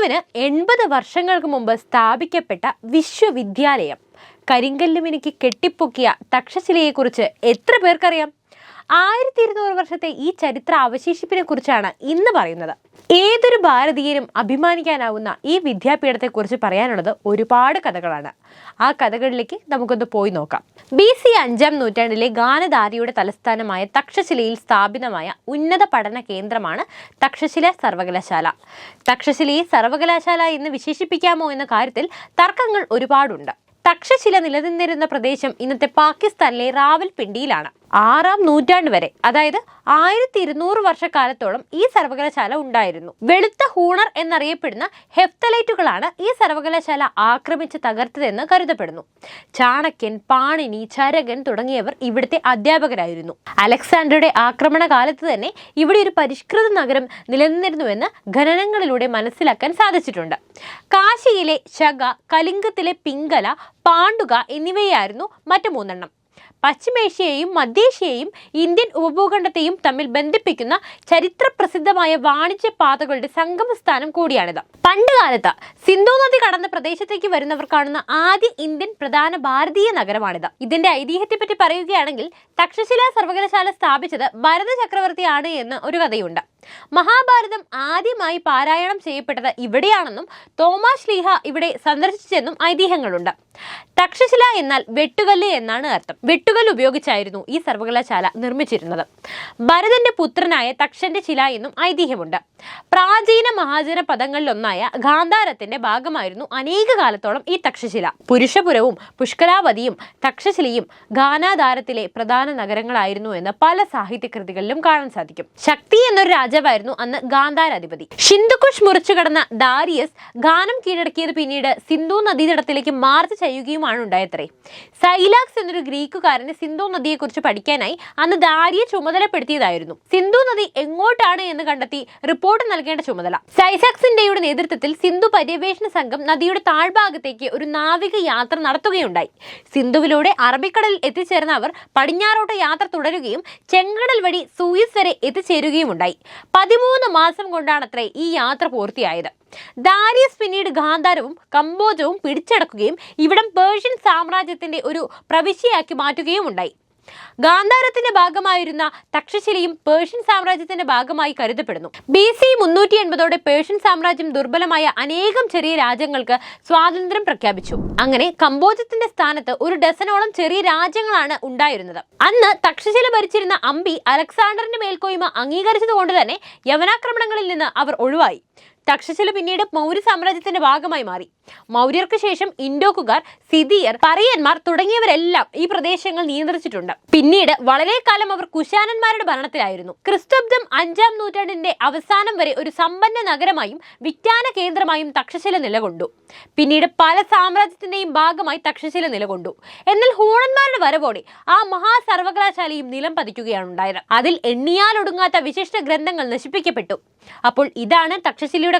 സിന്ധുവിന് എൺപത് വർഷങ്ങൾക്ക് മുമ്പ് സ്ഥാപിക്കപ്പെട്ട വിശ്വവിദ്യാലയം. കരിങ്കല്ലുമിനിക്ക് കെട്ടിപ്പൊക്കിയ തക്ഷശിലയെക്കുറിച്ച് എത്ര പേർക്കറിയാം? ആയിരത്തി ഇരുന്നൂറ് വർഷത്തെ ഈ ചരിത്ര അവശേഷിപ്പിനെ കുറിച്ചാണ് ഇന്ന് പറയുന്നത്. ഏതൊരു ഭാരതീയനും അഭിമാനിക്കാനാവുന്ന ഈ വിദ്യാപീഠത്തെക്കുറിച്ച് പറയാനുള്ളത് ഒരുപാട് കഥകളാണ്. ആ കഥകളിലേക്ക് നമുക്കൊന്ന് പോയി നോക്കാം. ബി സി അഞ്ചാം നൂറ്റാണ്ടിലെ ഗാനധാരിയുടെ തലസ്ഥാനമായ തക്ഷശിലയിൽ സ്ഥാപിതമായ ഉന്നത പഠന കേന്ദ്രമാണ് തക്ഷശില സർവകലാശാല. തക്ഷശിലയെ സർവകലാശാല എന്ന് വിശേഷിപ്പിക്കാമോ എന്ന കാര്യത്തിൽ തർക്കങ്ങൾ ഒരുപാടുണ്ട്. തക്ഷശില നിലനിന്നിരുന്ന പ്രദേശം ഇന്നത്തെ പാകിസ്ഥാനിലെ റാവൽപിണ്ടിയിലാണ്. ആറാം നൂറ്റാണ്ട് വരെ അതായത് ആയിരത്തി ഇരുന്നൂറ് വർഷക്കാലത്തോളം ഈ സർവകലാശാല ഉണ്ടായിരുന്നു. വെളുത്ത ഹൂണർ എന്നറിയപ്പെടുന്ന ഹെഫ്തലൈറ്റുകളാണ് ഈ സർവകലാശാല ആക്രമിച്ച് തകർത്തതെന്ന് കരുതപ്പെടുന്നു. ചാണക്യൻ പാണിനി ചരകൻ തുടങ്ങിയവർ ഇവിടുത്തെ അധ്യാപകരായിരുന്നു. അലക്സാണ്ടറുടെ ആക്രമണ കാലത്ത് തന്നെ ഇവിടെ ഒരു പരിഷ്കൃത നഗരം നിലനിന്നിരുന്നുവെന്ന് ഖനനങ്ങളിലൂടെ മനസ്സിലാക്കാൻ സാധിച്ചിട്ടുണ്ട്. കാശിയിലെ ശക കലിംഗത്തിലെ പിങ്കല പാണ്ഡുക എന്നിവയായിരുന്നു മറ്റു മൂന്നെണ്ണം. പശ്ചിമേഷ്യയെയും മധ്യേഷ്യയെയും ഇന്ത്യൻ ഉപഭൂഖണ്ഡത്തെയും തമ്മിൽ ബന്ധിപ്പിക്കുന്ന ചരിത്ര പ്രസിദ്ധമായ വാണിജ്യ പാതകളുടെ സംഗമസ്ഥാനം കൂടിയാണിത്. പണ്ട് കാലത്ത് സിന്ധു നദി കടന്ന പ്രദേശത്തേക്ക് വരുന്നവർ കാണുന്ന ആദ്യ ഇന്ത്യൻ പ്രധാന ഭാരതീയ നഗരമാണിത്. ഇതിന്റെ ഐതിഹ്യത്തെപ്പറ്റി പറയുകയാണെങ്കിൽ തക്ഷശില സർവകലാശാല സ്ഥാപിച്ചത് ഭരത ചക്രവർത്തിയാണ് എന്ന് ഒരു കഥയുണ്ട്. മഹാഭാരതം ആദ്യമായി പാരായണം ചെയ്യപ്പെട്ടത് ഇവിടെയാണെന്നും തോമാസ് ലീഹ ഇവിടെ സന്ദർശിച്ചെന്നും ഐതിഹ്യങ്ങളുണ്ട്. തക്ഷശില എന്നാൽ വെട്ടുകല്ല് എന്നാണ് അർത്ഥം. വെട്ടുകല്ല് ഉപയോഗിച്ചായിരുന്നു ഈ സർവകലാശാല നിർമ്മിച്ചിരുന്നത്. ഭരതന്റെ പുത്രനായ തക്ഷന്റെ ശില എന്നും ഐതിഹ്യമുണ്ട്. പ്രാചീന മഹാജന പദങ്ങളിലൊന്നായ ഗാന്ധാരത്തിന്റെ ഭാഗമായിരുന്നു അനേക കാലത്തോളം ഈ തക്ഷശില. പുരുഷപുരവും പുഷ്കലാവതിയും തക്ഷശിലയും ഗാനാധാരത്തിലെ പ്രധാന നഗരങ്ങളായിരുന്നു എന്ന് പല സാഹിത്യകൃതികളിലും കാണാൻ സാധിക്കും. ശക്തി എന്നൊരു രാജാവായിരുന്നു അന്ന് ഗാന്ധാരാധിപതി. ഹിന്ദുക്കുഷ് മുറിച്ചു കടന്ന ദാരിയസ് ഗാനം കീഴടക്കിയത് പിന്നീട് സിന്ധു നദീതടത്തിലേക്ക് മാർച്ച് ചെയ്യുകയുമാണ് ഉണ്ടായത്രേ. സൈലാക്സ് എന്നൊരു ഗ്രീക്കുകാരന് സിന്ധു നദിയെക്കുറിച്ച് പഠിക്കാനായി അന്ന് ദാരിയെ ചുമതലപ്പെടുത്തിയതായിരുന്നു. സിന്ധു നദി എങ്ങോട്ടാണ് എന്ന് കണ്ടെത്തി റിപ്പോർട്ട് നൽകേണ്ട ചുമതല. സൈസാക്സിന്റെയുടെ നേതൃത്വത്തിൽ സിന്ധു പര്യവേഷണ സംഘം നദിയുടെ താഴ്ഭാഗത്തേക്ക് ഒരു നാവിക യാത്ര നടത്തുകയുണ്ടായി. സിന്ധുവിലൂടെ അറബിക്കടലിൽ എത്തിച്ചേർന്ന അവർ പടിഞ്ഞാറോട്ട് യാത്ര തുടരുകയും ചെങ്കടൽ വഴി സൂയിസ് വരെ എത്തിച്ചേരുകയുമുണ്ടായി. പതിമൂന്ന് മാസം കൊണ്ടാണത്രേ ഈ യാത്ര പൂർത്തിയായത്. ദാരിയസ് പിന്നീട് ഗാന്ധാരവും കമ്പോജവും പിടിച്ചടക്കുകയും ഇവിടം പേർഷ്യൻ സാമ്രാജ്യത്തിന്റെ ഒരു പ്രവിശ്യയാക്കി മാറ്റുകയും ഉണ്ടായി. ഗാന്ധാരത്തിന്റെ ഭാഗമായിരുന്ന തക്ഷശിലയും പേർഷ്യൻ സാമ്രാജ്യത്തിന്റെ ഭാഗമായി കരുതപ്പെടുന്നു. ബി സി മുന്നൂറ്റി എൺപതോടെ പേർഷ്യൻ സാമ്രാജ്യം ദുർബലമായ അനേകം ചെറിയ രാജ്യങ്ങൾക്ക് സ്വാതന്ത്ര്യം പ്രഖ്യാപിച്ചു. അങ്ങനെ കമ്പോജത്തിന്റെ സ്ഥാനത്ത് ഒരു ഡസനോളം ചെറിയ രാജ്യങ്ങളാണ് ഉണ്ടായിരുന്നത്. അന്ന് തക്ഷശില ഭരിച്ചിരുന്ന അമ്പി അലക്സാണ്ടറിന്റെ മേൽക്കോയ്മ അംഗീകരിച്ചതുകൊണ്ട് തന്നെ യവനാക്രമണങ്ങളിൽ നിന്ന് അവർ ഒഴിവായി. തക്ഷശില പിന്നീട് മൗര്യ സാമ്രാജ്യത്തിന്റെ ഭാഗമായി മാറി. മൗര്യർക്ക് ശേഷം ഇൻഡോക്കുകാർ സിദിയർ പറയന്മാർ തുടങ്ങിയവരെല്ലാം ഈ പ്രദേശങ്ങൾ നിയന്ത്രിച്ചിട്ടുണ്ട്. പിന്നീട് വളരെ കാലം അവർ കുശാനന്മാരുടെ ഭരണത്തിലായിരുന്നു. ക്രിസ്തബ്ദം അഞ്ചാം നൂറ്റാണ്ടിന്റെ അവസാനം വരെ ഒരു സമ്പന്ന നഗരമായും വിജ്ഞാന കേന്ദ്രമായും തക്ഷശില നിലകൊണ്ടു. പിന്നീട് പല സാമ്രാജ്യത്തിന്റെയും ഭാഗമായി തക്ഷശില നിലകൊണ്ടു. എന്നാൽ ഹൂണന്മാരുടെ വരവോടെ ആ മഹാ സർവകലാശാലയും നിലം പതിക്കുകയാണ് ഉണ്ടായത്. അതിൽ എണ്ണിയാലൊടുങ്ങാത്ത വിശിഷ്ട ഗ്രന്ഥങ്ങൾ നശിപ്പിക്കപ്പെട്ടു. അപ്പോൾ ഇതാണ് തക്ഷശിലയുടെ